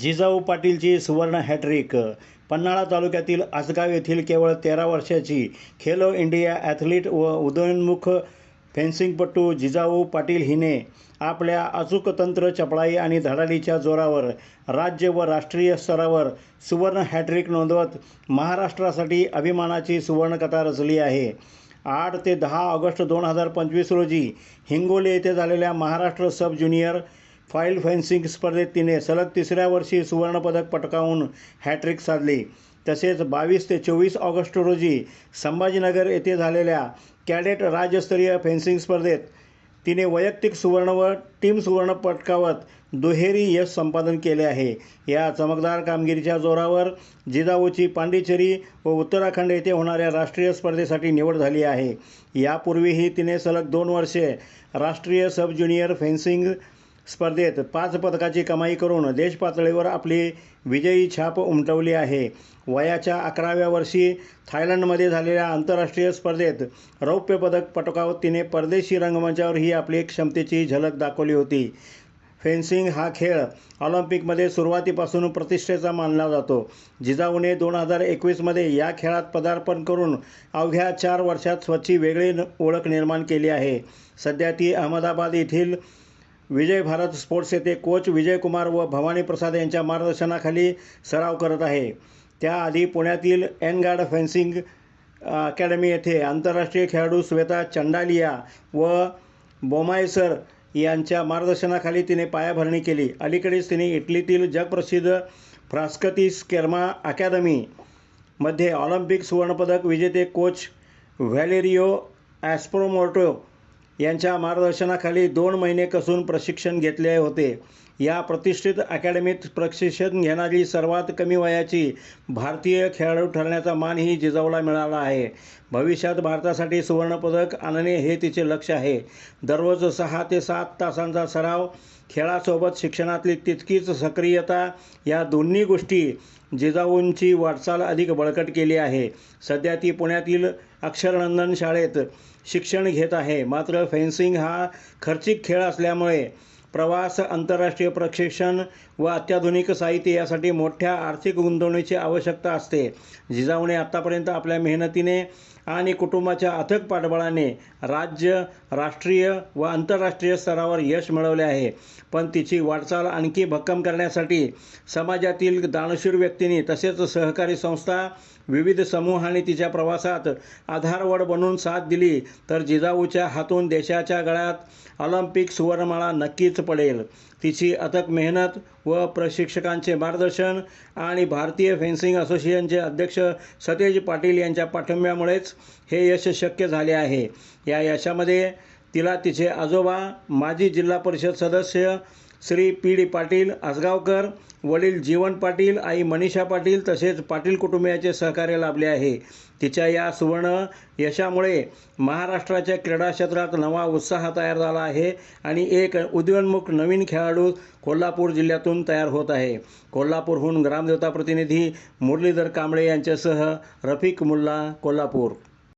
जिजाऊ पाटीलची सुवर्ण हॅट्रिक पन्हाळा तालुक्यातील आसगाव येथील केवळ तेरा वर्षाची खेलो इंडिया ॲथलीट व उदयोन्मुख फेन्सिंगपटू जिजाऊ पाटील हिने आपल्या अचूक तंत्र चपळाई आणि धडाडीच्या जोरावर राज्य व राष्ट्रीय स्तरावर सुवर्ण हॅट्रिक नोंदवत महाराष्ट्रासाठी अभिमानाची सुवर्णकथा रचली आहे. आठ ते दहा ऑगस्ट दोन हजार पंचवीस रोजी हिंगोली येथे झालेल्या Maharashtra sub junior foil fencing स्पर्धेत तिने सलग तिसऱ्या वर्षी सुवर्णपदक पटकावून हॅट्रिक साधली. तसेच बावीस ते चोवीस ऑगस्ट रोजी संभाजीनगर येथे झालेल्या कॅडेट राज्यस्तरीय फेन्सिंग स्पर्धेत तिने वैयक्तिक सुवर्ण व टीम सुवर्ण पटकावत दुहेरी यश संपादन केले आहे. या चमकदार कामगिरीच्या जोरावर जिजाऊची पांडिचेरी व उत्तराखंड येथे होणाऱ्या राष्ट्रीय स्पर्धेसाठी निवड झाली आहे. यापूर्वीही तिने सलग दोन वर्षे राष्ट्रीय सब ज्युनियर फेन्सिंग स्पर्धेत पाच पदकाची कमाई करून देशपातळीवर आपली विजयी छाप उमटवली आहे. वयाच्या अकराव्या वर्षी थायलंडमध्ये झालेल्या आंतरराष्ट्रीय स्पर्धेत रौप्य पदक पटकावत तिने परदेशी रंगमंचावर ही आपली क्षमतेची झलक दाखवली होती. फेन्सिंग हा खेळ ऑलिम्पिकमध्ये सुरुवातीपासून प्रतिष्ठेचा मानला जातो. जिजाऊने दोन हजार एकवीसमध्ये या खेळात पदार्पण करून अवघ्या चार वर्षात स्वतःची वेगळी न- ओळख निर्माण केली आहे. सध्या ती अहमदाबाद येथील विजय भारत स्पोर्ट्स येथे कोच विजयकुमार व भवानी प्रसाद यांच्या मार्गदर्शनाखाली सराव करत आहे. त्याआधी पुण्यातील एन गार्ड फेन्सिंग अकॅडमी येथे आंतरराष्ट्रीय खेळाडू श्वेता चंडालिया व बोमायसर यांच्या मार्गदर्शनाखाली तिने पायाभरणी केली. अलीकडेच तिने इटलीतील जगप्रसिद्ध फ्रास्कती स्केर्मा अकॅदमीमध्ये ऑलिम्पिक सुवर्णपदक विजेते कोच व्हॅलेरिओ ॲस्प्रोमोर्टो यांच्या मार्गदर्शनाखाली दोन महिने कसून प्रशिक्षण घेतले होते. या प्रतिष्ठित अकॅडमीत प्रशिक्षण घेणारी सर्वात कमी वयाची भारतीय खेळाडू ठरण्याचा मानही जिजाऊला मिळाला आहे. भविष्यात भारतासाठी सुवर्णपदक आणणे हे तिचे लक्ष आहे. दररोज सहा ते सात तासांचा सराव खेळासोबत शिक्षणातली तितकीच सक्रियता या दोन्ही गोष्टी जिजाऊंची वाटचाल अधिक बळकट केली आहे. सध्या ती पुण्यातील अक्षरनंदन शाळेत शिक्षण घेत आहे. मात्र फेन्सिंग हा खर्चिक खेळ असल्यामुळे प्रवास आंतरराष्ट्रीय प्रशिक्षण व अत्याधुनिक साहित्य यासाठी मोठ्या आर्थिक गुंतवणुकीची आवश्यकता असते. जिजाऊने आत्तापर्यंत आपल्या मेहनतीने आणि कुटुंबाच्या अथक पाठबळाने राज्य राष्ट्रीय व आंतरराष्ट्रीय स्तरावर यश मिळवले आहे. पण तिची वाटचाल आणखी भक्कम करण्यासाठी समाजातील दानशूर व्यक्तींनी तसेच सहकारी संस्था विविध समूहांनी तिच्या प्रवासात आधारवड बनून साथ दिली तर जिजाऊच्या हातून देशाच्या गळ्यात ऑलिम्पिक सुवर्णमाळा नक्कीच पडेल. तिची अथक मेहनत व प्रशिक्षकांचे मार्गदर्शन आणि भारतीय फेन्सिंग असोसिएशनचे अध्यक्ष सतेज पाटील यांच्या पाठिंब्यामुळेच हे यश शक्य झाले आहे. या यशामध्ये तिला तिचे आजोबा माजी जिल्हा परिषद सदस्य श्री पी डी पाटील आसगावकर वडील जीवन पाटील आई मनीषा पाटील तसेच पाटील कुटुंबियाचे सहकार्य लाभले आहे. तिच्या या सुवर्ण यशामुळे महाराष्ट्राच्या क्रीडा क्षेत्रात नवा उत्साह तयार झाला आहे आणि एक उदयोन्मुख नवीन खेळाडू कोल्हापूर जिल्ह्यातून तयार होत आहे. कोल्हापूरहून ग्रामदेवता प्रतिनिधी मुरलीधर कांबळे यांच्यासह रफिक मुल्ला कोल्हापूर.